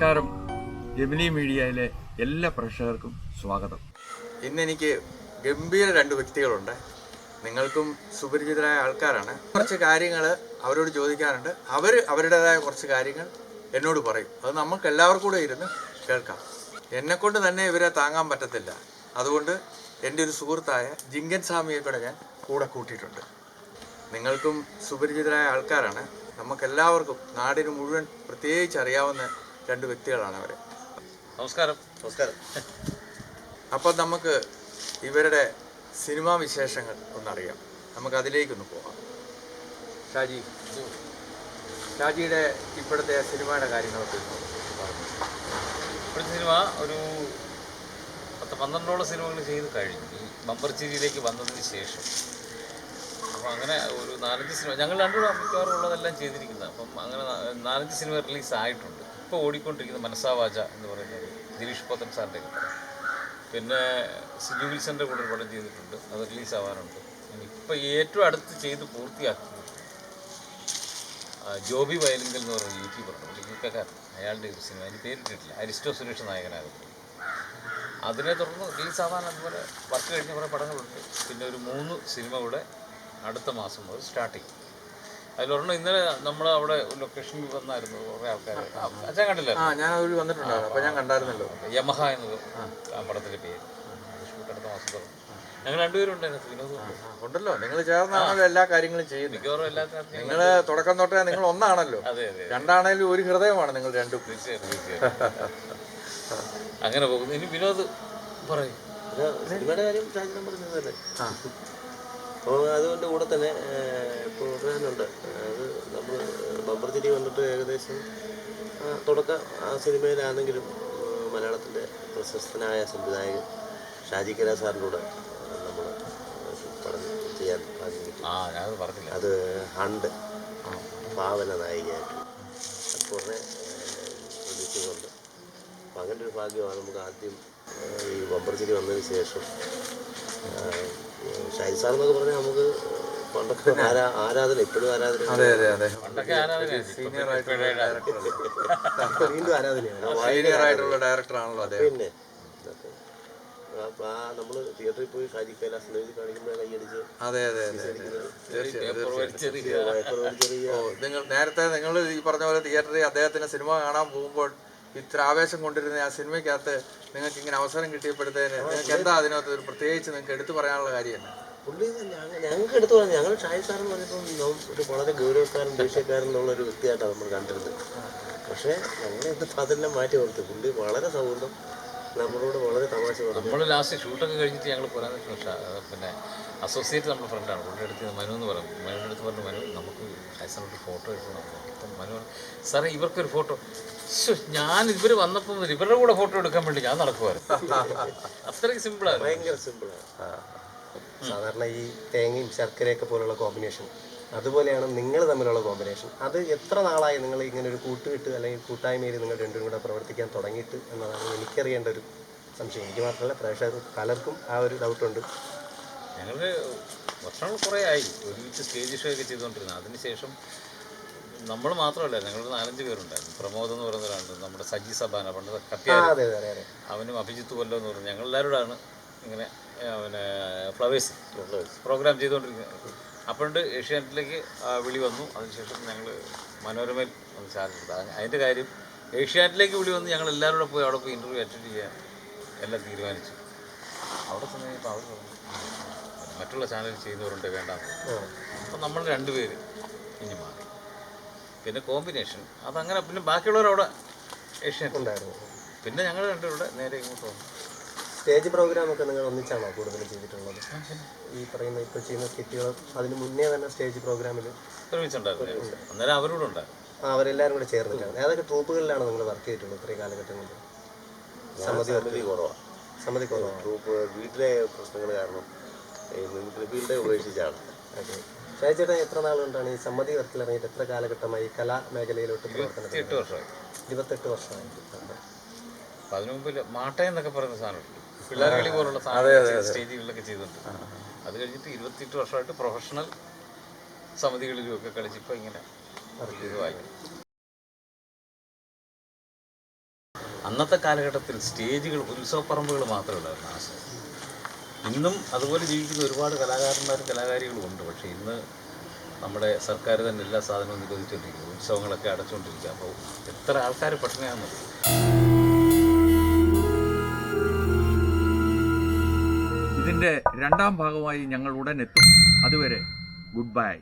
നമസ്കാരം. ജെമിനി മീഡിയയിലെ എല്ലാ പ്രേക്ഷകർക്കും സ്വാഗതം. ഇന്ന് എനിക്ക് ഗംഭീര രണ്ട് വ്യക്തികളുണ്ട്. നിങ്ങൾക്കും സുപരിചിതരായ ആൾക്കാരാണ്. കുറച്ച് കാര്യങ്ങൾ അവരോട് ചോദിക്കാറുണ്ട് അവർ അവരുടേതായ കുറച്ച് കാര്യങ്ങൾ എന്നോട് പറയും. അത് നമുക്ക് എല്ലാവർക്കും കൂടെ ഇരുന്ന് കേൾക്കാം. എന്നെക്കൊണ്ട് തന്നെ ഇവരെ താങ്ങാൻ പറ്റത്തില്ല. അതുകൊണ്ട് എന്റെ ഒരു സുഹൃത്തായ ജിങ്കൻ സ്വാമിയെ കൂടെ ഞാൻ കൂടെ കൂട്ടിയിട്ടുണ്ട്. നിങ്ങൾക്കും സുപരിചിതരായ ആൾക്കാരാണ്. നമുക്കെല്ലാവർക്കും നാടിന് മുഴുവൻ പ്രത്യേകിച്ച് അറിയാവുന്ന രണ്ട് വ്യക്തികളാണ് അവർ നമസ്കാരം. നമസ്കാരം. അപ്പം നമുക്ക് ഇവരുടെ സിനിമാ വിശേഷങ്ങൾ ഒന്നറിയാം. നമുക്ക് അതിലേക്കൊന്ന് പോകാം ഷാജി ഷാജിയുടെ ഇപ്പോഴത്തെ സിനിമയുടെ കാര്യങ്ങളൊക്കെ ഇപ്പോഴത്തെ സിനിമ ഒരു പത്ത് പന്ത്രണ്ടോളം സിനിമകൾ ചെയ്ത് കഴിഞ്ഞു. ഈ ബമ്പർ ചിരിയിലേക്ക് വന്നതിന് ശേഷം. അപ്പോൾ അങ്ങനെ ഒരു നാലഞ്ച് സിനിമ ഞങ്ങൾ രണ്ടുകൂടെ മിക്കവാറും ഉള്ളതെല്ലാം ചെയ്തിരിക്കുന്നത്. അപ്പം അങ്ങനെ നാലഞ്ച് സിനിമ റിലീസ് ആയിട്ടുണ്ട് ഇപ്പോൾ ഓടിക്കൊണ്ടിരിക്കുന്ന മനസ്സാവാച എന്ന് പറയുന്നത് ദിലീഷ് പോത്തൻ സാറിന്റെ പിന്നെ സിജു വിൽസന്റെ കൂടെ ഒരു പടം ചെയ്തിട്ടുണ്ട്. അത് റിലീസ് ആവാനുണ്ട്. ഇപ്പോൾ ഏറ്റവും അടുത്ത് ചെയ്ത് പൂർത്തിയാക്കുന്നത് ജോബി വയലിങ്കൽ എന്ന് പറയുന്ന യൂട്യൂബറുണ്ട് ഒരു അയാളുടെ ഒരു സിനിമ. അതിന് പേരിട്ടിട്ടില്ല അരിസ്റ്റോ സുരേഷ് നായകനായിരുന്നു അതിനെ തുടർന്ന് റിലീസ് ആവാൻ അതുപോലെ വർക്ക് കഴിഞ്ഞ കുറേ പടങ്ങളുണ്ട്. പിന്നെ ഒരു മൂന്ന് സിനിമ കൂടെ അടുത്ത മാസം മുതൽ സ്റ്റാർട്ട് ചെയ്യും. അതിലൊരെണ്ണം ഇന്നലെ നമ്മളെ അവിടെ ലൊക്കേഷൻ വന്നായിരുന്നു കുറേ ആൾക്കാർ അച്ഛൻ കണ്ടില്ല? ആ ഞാൻ അവർ വന്നിട്ടുണ്ടായിരുന്നു. അപ്പോൾ ഞാൻ കണ്ടായിരുന്നല്ലോ. യമഹ എന്നത് ആ. പടത്തിന്റെ പേര്. ഷൂട്ട് അടുത്ത മാസം. തുറന്നു ഞങ്ങൾ രണ്ടുപേരും ഉണ്ടായിരുന്നു ഉണ്ടല്ലോ. നിങ്ങൾ ചേർന്നാണല്ലോ എല്ലാ കാര്യങ്ങളും ചെയ്യുന്നത്? മിക്കവാറും എല്ലാ നിങ്ങൾ തുടക്കം തൊട്ടേ നിങ്ങൾ ഒന്നാണല്ലോ. അതെ അതെ രണ്ടാണേലും ഒരു ഹൃദയമാണ് നിങ്ങൾ രണ്ടും. അങ്ങനെ പോകുന്നു. ഇനി വിനോദ് പറയും. സിനിമയുടെ കാര്യം പറഞ്ഞതല്ലേ? അപ്പോൾ അതുകൊണ്ട് കൂടെ തന്നെ ഇപ്പോൾ ഉണ്ട് അത് നമ്മൾ ബമ്പർ തിരി വന്നിട്ട് ഏകദേശം തുടക്കം ആ സിനിമയിലാണെങ്കിലും മലയാളത്തിന്റെ പ്രശസ്തനായ സംവിധായകൻ ഷാജി കല സാറിന്റെ കൂടെ നമ്മൾ പറഞ്ഞു ചെയ്യാൻ പറഞ്ഞില്ല. അത് ഹണ്ട് പാവന നായികയായിട്ട്. അത് ശ്രദ്ധിച്ചുകൊണ്ട് അപ്പം അങ്ങനെ ഒരു ഭാഗ്യമാണ് നമുക്ക് ആദ്യം ഈ ഈ ചിരി വന്നതിന് ശേഷം ഷൈൻ സാർ എന്നൊക്കെ പറഞ്ഞാൽ നമുക്ക് പണ്ടൊക്കെ ആരാ ആരാധന ഇപ്പോഴും ആരാധന അതെ അതെ അതെ. പണ്ടൊക്കെ ആരാധന സീനിയർ ആയിട്ടുള്ള ഡയറക്ടർ വീണ്ടും ആരാധനയാണ്. സീനിയർ ആയിട്ടുള്ള ഡയറക്ടർ ആണല്ലോ അതെ പിന്നെ ആ നമ്മൾ തിയേറ്ററിൽ പോയി ഷാജി കൈലാസ് എഴുതി കാണിക്കുമ്പോൾ കൈയടിച്ച് അതെ അതെ നിങ്ങൾ നേരത്തെ നിങ്ങൾ ഈ പറഞ്ഞ പോലെ തിയേറ്ററിൽ അദ്ദേഹത്തിന്റെ സിനിമ കാണാൻ പോകുമ്പോൾ ഇത്ര ആവേശം കൊണ്ടിരുന്ന ആ സിനിമയ്ക്കകത്ത് നിങ്ങൾക്ക് ഇങ്ങനെ അവസരം കിട്ടിയപ്പോഴത്തേന് നിങ്ങൾക്ക് എന്താ അതിനകത്ത് ഒരു പ്രത്യേകിച്ച് നിങ്ങൾക്ക് എടുത്തു പറയാനുള്ള കാര്യം? തന്നെ പുള്ളി ഞങ്ങൾ ഞങ്ങൾക്ക് എടുത്തു പറഞ്ഞു ഞങ്ങൾ ഷായി സാർ എന്ന് പറഞ്ഞപ്പോൾ ഒരു വളരെ ഗൗരവക്കാരൻ ദേഷ്യക്കാരൻ എന്നുള്ള ഒരു വ്യക്തിയായിട്ടാണ് നമ്മൾ കണ്ടിരുന്നത്. പക്ഷേ ഞങ്ങളെ അതെല്ലാം മാറ്റി കൊടുത്തു പുള്ളി വളരെ സൗഹൃദം നമ്മളോട് വളരെ തമാശ പറഞ്ഞു. നമ്മൾ ലാസ്റ്റ് ഷൂട്ടൊക്കെ കഴിഞ്ഞിട്ട് ഞങ്ങൾ പോരാൻ പിന്നെ അസോസിയേറ്റ് നമ്മുടെ ഫ്രണ്ടാണ് പുള്ളിയുടെ അടുത്ത് മനു എന്ന് പറയും മനുവിന്റെ അടുത്ത് പറഞ്ഞു മനു നമുക്ക് ഹൈസനോട്ട് ഫോട്ടോ എടുക്കണം അപ്പം മനു സാറേ ഇവർക്കൊരു ഫോട്ടോ ഞാൻ ഇവർ വന്നപ്പോൾ ഇവരുടെ കൂടെ ഫോട്ടോ എടുക്കാൻ വേണ്ടി ഞാൻ നടക്കുമായിരുന്നു അത്രയ്ക്ക് സിമ്പിളാണ് ഭയങ്കര സിമ്പിളാണ് സാധാരണ ഈ തേങ്ങയും ശർക്കരയൊക്കെ പോലുള്ള കോമ്പിനേഷൻ അതുപോലെയാണ് നിങ്ങൾ തമ്മിലുള്ള കോമ്പിനേഷൻ അത് എത്ര നാളായി നിങ്ങൾ ഇങ്ങനെ ഒരു കൂട്ടുകെട്ട് അല്ലെങ്കിൽ കൂട്ടായ്മയിൽ നിങ്ങൾ രണ്ടും കൂടെ പ്രവർത്തിക്കാൻ തുടങ്ങിയിട്ട് എന്നതാണ് എനിക്കറിയേണ്ട ഒരു സംശയം. എനിക്ക് മാത്രമല്ല പ്രേക്ഷകർ പലർക്കും ആ ഒരു ഡൗട്ടുണ്ട് ഞങ്ങൾ വർഷങ്ങൾ കുറേ ആയി. ഒരുമിച്ച് സ്റ്റേജ് ഷോ ഒക്കെ ചെയ്തുകൊണ്ടിരുന്നത് അതിനുശേഷം നമ്മൾ മാത്രമല്ല ഞങ്ങൾ നാലഞ്ച് പേരുണ്ടായിരുന്നു. പ്രമോദ് എന്ന് പറയുന്ന ഒരാളുണ്ട്. നമ്മുടെ സജി സബാന പണ്ട് കത്തി കത്തിയാർ അവനും അഭിജിത്ത് കൊല്ലം എന്ന് പറഞ്ഞു ഞങ്ങൾ എല്ലാവരോടാണ് ഇങ്ങനെ പിന്നെ ഫ്ലവേഴ്സ് പ്രോഗ്രാം ചെയ്തുകൊണ്ടിരിക്കുന്നത്. അപ്പോഴുണ്ട് ഏഷ്യാനെറ്റിലേക്ക് വിളി വന്നു. അതിനുശേഷം ഞങ്ങൾ മനോരമയിൽ ഒന്ന് ചാനൽ എടുത്തു അതിന്റെ കാര്യം. ഏഷ്യാനെറ്റിലേക്ക് വിളി വന്ന് ഞങ്ങൾ എല്ലാവരും കൂടെ പോയി അവിടെ പോയി ഇന്റർവ്യൂ അറ്റൻഡ് ചെയ്യാൻ എല്ലാം തീരുമാനിച്ചു. അവിടെ ചെന്ന് കഴിഞ്ഞപ്പോൾ അവർ പറഞ്ഞു മറ്റുള്ള ചാനൽ ചെയ്യുന്നവരുണ്ട് വേണ്ട അപ്പം നമ്മൾ രണ്ടുപേര് ഇനി മാറി. പിന്നെ കോമ്പിനേഷൻ അതങ്ങനെ പിന്നെ ബാക്കിയുള്ളവരവിടെ ഏഷ്യാനെറ്റ് ഉണ്ടായിരുന്നു. പിന്നെ ഞങ്ങൾ രണ്ടുപേരുടെ നേരെ ഇങ്ങോട്ട് വന്നു. സ്റ്റേജ് പ്രോഗ്രാമൊക്കെ നിങ്ങൾ ഒന്നിച്ചാണോ കൂടുതൽ ചെയ്തിട്ടുള്ളത്? ഈ പറയുന്ന ഇപ്പോൾ ചെയ്യുന്ന സ്കിറ്റുകൾ അതിന് മുന്നേ തന്നെ സ്റ്റേജ് പ്രോഗ്രാമിൽ അന്നേരം അവരോട് അവരെല്ലാരും അവരെല്ലാവരും കൂടെ ചേർന്നിട്ടാണ്. ഏതൊക്കെ ട്രൂപ്പുകളിലാണ് നിങ്ങൾ വർക്ക് ചെയ്തിട്ടുള്ളത് ഇത്രയും കാലഘട്ടങ്ങളിൽ സമ്മതി സമിതി കുറവാണ് സമ്മതി കുറവാണ് ട്രൂപ്പ് വീട്ടിലെ പ്രശ്നങ്ങൾ കാരണം ഫീൽഡെ ഉപേക്ഷിച്ചാണ്. ഷാജേട്ടൻ എത്ര നാൾ കൊണ്ടാണ് ഈ സമ്മതി വർക്കിൽ ഇറങ്ങിയിട്ട് എത്ര കാലഘട്ടമായി കലാ മേഖലയിലോട്ട് പ്രവർത്തനം ഇരുപത്തെട്ട് വർഷമായി. അതിനു മുമ്പിൽ മാട്ട എന്നൊക്കെ പറയുന്ന സാധനമുണ്ട് പിള്ളേർ കളി പോലുള്ള സ്റ്റേജുകളിലൊക്കെ ചെയ്തിട്ടുണ്ട്. അത് കഴിഞ്ഞിട്ട് ഇരുപത്തിയെട്ട് വർഷമായിട്ട് പ്രൊഫഷണൽ സമിതികളിലും ഒക്കെ കളിച്ച് ഇപ്പോൾ ഇങ്ങനെ അന്നത്തെ കാലഘട്ടത്തിൽ സ്റ്റേജുകൾ ഉത്സവപ്പറമ്പുകൾ മാത്രമല്ലായിരുന്നു ആശയം ഇന്നും അതുപോലെ ജീവിക്കുന്ന ഒരുപാട് കലാകാരന്മാരും കലാകാരികളും ഉണ്ട്. പക്ഷേ ഇന്ന് നമ്മുടെ സർക്കാർ തന്നെ എല്ലാ സാധനവും നിരോധിച്ചുകൊണ്ടിരിക്കുന്നു. ഉത്സവങ്ങളൊക്കെ അടച്ചുകൊണ്ടിരിക്കുക അപ്പോൾ എത്ര ആൾക്കാർ പട്ടിണിയാണെന്നത് ഇതിന്റെ രണ്ടാം ഭാഗമായി ഞങ്ങൾ ഉടൻ എത്തും. അതുവരെ ഗുഡ് ബൈ